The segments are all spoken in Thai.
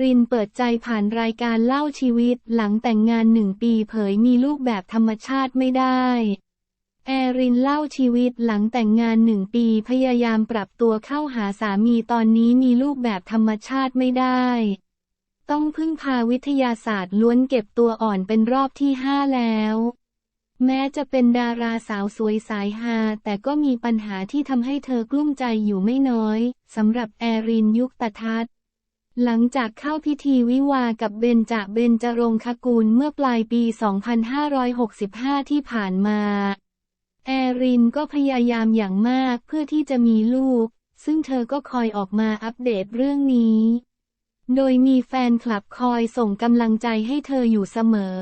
รินเปิดใจผ่านรายการเล่าชีวิตหลังแต่งงานหนึ่งปีเผยมีลูกแบบธรรมชาติไม่ได้ แอรินเล่าชีวิตหลังแต่งงานหนึ่งปีพยายามปรับตัวเข้าหาสามีตอนนี้มีลูกแบบธรรมชาติไม่ได้ ต้องพึ่งพาวิทยาศาสตร์ล้วนเก็บตัวอ่อนเป็นรอบที่ห้าแล้วแม้จะเป็นดาราสาวสวยสายฮาแต่ก็มีปัญหาที่ทำให้เธอกลุ้มใจอยู่ไม่น้อยสำหรับแอรินยุคตทัศน์ หลังจากเข้าพิธีวิวากับเบญจเบญจรงคกุลเมื่อปลายปี 2565 ที่ผ่านมา แอรินก็พยายามอย่างมากเพื่อที่จะมีลูก ซึ่งเธอก็คอยออกมาอัปเดตเรื่องนี้ โดยมีแฟนคลับคอยส่งกำลังใจให้เธออยู่เสมอ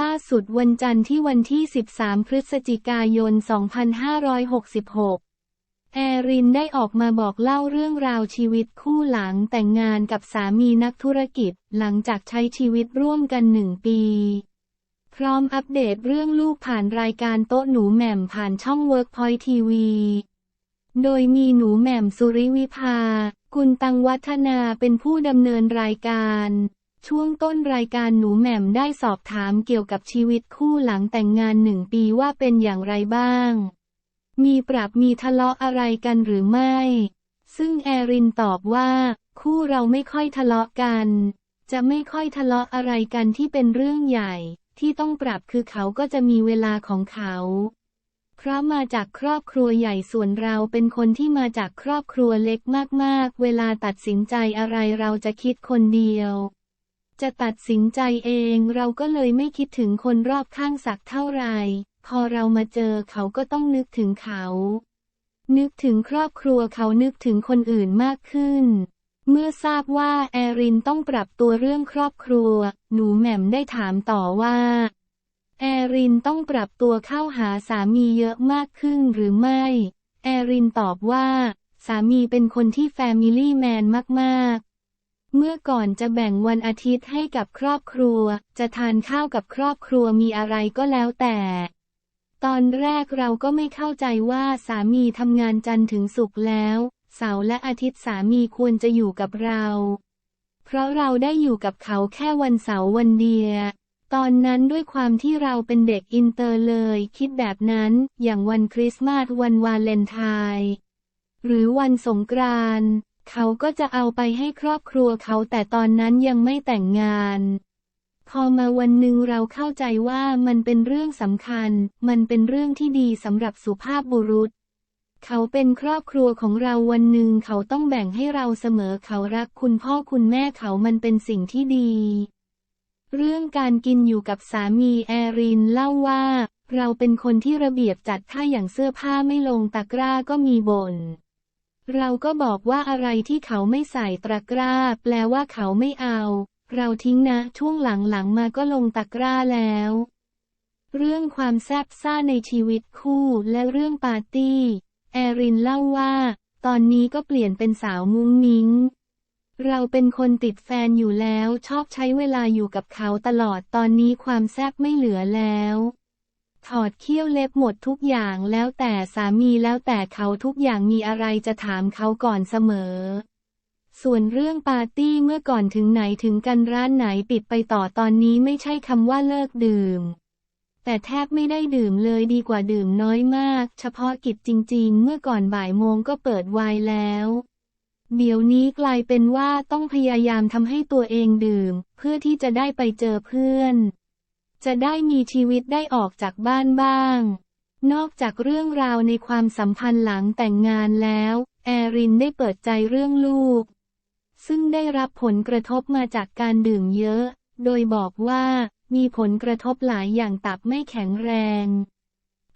ล่าสุดวันจันทร์ที่วันที่ 13 พฤศจิกายน 2566 แอรินได้ออกมาบอกเล่าเรื่องราวชีวิตคู่หลังแต่งงานกับสามีนักธุรกิจหลังจากใช้ชีวิตร่วมกันหนึ่งปี พร้อมอัปเดตเรื่องลูกผ่านรายการโต๊ะหนูแหม่มผ่านช่อง Workpoint TV โดยมีหนูแหม่มสุริวิภา กุลตังวัฒนาเป็นผู้ดำเนินรายการ ช่วงต้นรายการหนูแหม่มได้สอบถามเกี่ยวกับชีวิตคู่หลังแต่งงานหนึ่งปีว่าเป็นอย่างไรบ้าง มีปรับมีทะเลาะอะไรกันหรือไม่ ซึ่งแอรินตอบว่า คู่เราไม่ค่อยทะเลาะกัน จะไม่ค่อยทะเลาะอะไรกันที่เป็นเรื่องใหญ่ ที่ต้องปรับคือเขาก็จะมีเวลาของเขาเพราะมาจากครอบครัวใหญ่ส่วนเราเป็นคนที่มาจากครอบครัวเล็กมากๆ เวลาตัดสินใจอะไรเราจะคิดคนเดียว จะตัดสินใจเองเราก็เลยไม่คิดถึงคนรอบข้างสักเท่าไหร่ พอเรามาเจอเขาก็ต้องนึกถึงเขา นึกถึงครอบครัวเขานึกถึงคนอื่นมากขึ้น เมื่อทราบว่าแอรินต้องปรับตัวเรื่องครอบครัว หนูแหม่มได้ถามต่อว่า แอรินต้องปรับตัวเข้าหาสามีเยอะมากขึ้นหรือไม่ แอรินตอบว่า สามีเป็นคนที่แฟมิลี่แมนมากๆเมื่อก่อนจะแบ่งวันอาทิตย์ให้กับครอบครัว จะทานข้าวกับครอบครัวมีอะไรก็แล้วแต่ ตอนแรกเราก็ไม่เข้าใจว่าสามีทำงานจันทร์ถึงศุกร์แล้ว เสาร์และอาทิตย์สามีควรจะอยู่กับเรา เพราะเราได้อยู่กับเขาแค่วันเสาร์วันเดียวตอนนั้นด้วยความที่เราเป็นเด็กอินเตอร์เลย คิดแบบนั้นอย่างวันคริสต์มาสวันวาเลนไทน์หรือวันสงกรานต์เขาก็จะเอาไปให้ครอบครัวเขาแต่ตอนนั้นยังไม่แต่งงาน พอมาวันหนึ่งเราเข้าใจว่ามันเป็นเรื่องสำคัญ มันเป็นเรื่องที่ดีสำหรับสุภาพบุรุษ เขาเป็นครอบครัวของเราวันหนึ่งเขาต้องแบ่งให้เราเสมอเขารักคุณพ่อคุณแม่เขามันเป็นสิ่งที่ดี เรื่องการกินอยู่กับสามีแอรินเล่าว่า เราเป็นคนที่ระเบียบจัดถ้าอย่างเสื้อผ้าไม่ลงตะกร้าก็มีบ่นเราก็บอกว่าอะไรที่เขาไม่ใส่ตะกร้า แปลว่าเขาไม่เอา เราทิ้งนะช่วงหลังๆมาก็ลงตะกร้าแล้ว เรื่องความแซบซ่าในชีวิตคู่และเรื่องปาร์ตี้ แอรินเล่าว่า ตอนนี้ก็เปลี่ยนเป็นสาวมุ้งมิ้ง เราเป็นคนติดแฟนอยู่แล้วชอบใช้เวลาอยู่กับเขาตลอดตอนนี้ความแซบไม่เหลือแล้ว ถอดเขี้ยวเล็บหมดทุกอย่างแล้วแต่สามีแล้วแต่เขาทุกอย่างมีอะไรจะถามเขาก่อนเสมอ ส่วนเรื่องปาร์ตี้เมื่อก่อนถึงไหนถึงกันร้านไหนปิดไปต่อตอนนี้ไม่ใช่คำว่าเลิกดื่ม แต่แทบไม่ได้ดื่มเลยดีกว่าดื่มน้อยมาก เฉพาะกิจจริง ๆ เมื่อก่อนบ่ายโมงก็เปิดไวน์แล้ว เดี๋ยวนี้กลายเป็นว่าต้องพยายามทำให้ตัวเองดื่ม เพื่อที่จะได้ไปเจอเพื่อน จะได้มีชีวิตได้ออกจากบ้านบ้าง นอกจากเรื่องราวในความสัมพันธ์หลังแต่งงานแล้ว แอรินได้เปิดใจเรื่องลูก ซึ่งได้รับผลกระทบมาจากการดื่มเยอะ โดยบอกว่ามีผลกระทบหลายอย่างตับไม่แข็งแรง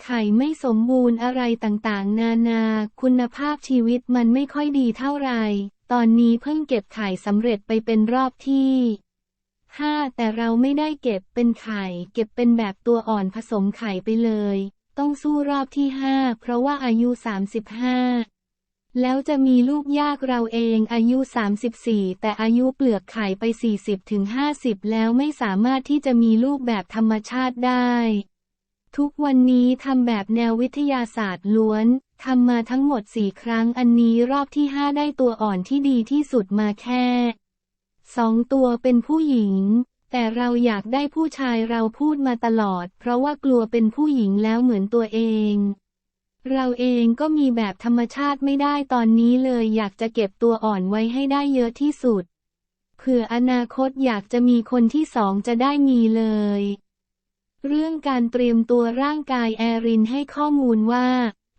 ไข่ไม่สมบูรณ์อะไรต่างๆ นานา คุณภาพชีวิตมันไม่ค่อยดีเท่าไหร่ ตอนนี้เพิ่งเก็บไข่สำเร็จไปเป็นรอบที่ห้าแต่เราไม่ได้เก็บเป็นไข่ เก็บเป็นแบบตัวอ่อนผสมไข่ไปเลย ต้องสู้รอบที่ห้าเพราะว่าอายุ35 แล้วจะมีลูกยากเราเองอายุ 34 แต่อายุเปลือกไข่ไป 40ถึง50 แล้วไม่สามารถที่จะมีลูกแบบธรรมชาติได้ ทุกวันนี้ทำแบบแนววิทยาศาสตร์ล้วนทำมาทั้งหมด 4 ครั้งอันนี้รอบที่ 5 ได้ตัวอ่อนที่ดีที่สุดมาแค่สองตัวเป็นผู้หญิง แต่เราอยากได้ผู้ชายเราพูดมาตลอด เพราะว่ากลัวเป็นผู้หญิงแล้วเหมือนตัวเอง เราเองก็มีแบบธรรมชาติไม่ได้ตอนนี้เลยอยากจะเก็บตัวอ่อนไว้ให้ได้เยอะที่สุด เผื่ออนาคตอยากจะมีคนที่สองจะได้มีเลย เรื่องการเตรียมตัวร่างกายแอรินให้ข้อมูลว่า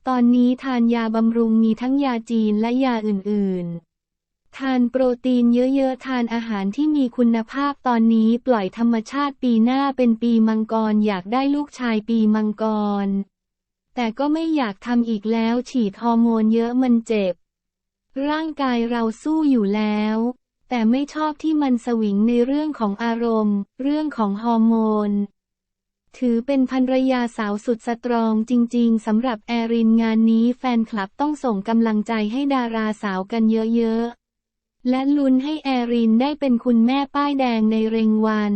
ตอนนี้ทานยาบำรุงมีทั้งยาจีนและยาอื่นๆ ทานโปรตีนเยอะๆ ทานอาหารที่มีคุณภาพตอนนี้ปล่อยธรรมชาติปีหน้าเป็นปีมังกรอยากได้ลูกชายปีมังกร แต่ก็ไม่อยากทำอีกแล้วฉีดฮอร์โมนเยอะมันเจ็บ ร่างกายเราสู้อยู่แล้ว แต่ไม่ชอบที่มันสวิงในเรื่องของอารมณ์ เรื่องของฮอร์โมน ถือเป็นภรรยาสาวสุดสตรองจริงๆสำหรับแอรินงานนี้แฟนคลับต้องส่งกำลังใจให้ดาราสาวกันเยอะๆ และลุ้นให้แอรินได้เป็นคุณแม่ป้ายแดงในเร็งวัน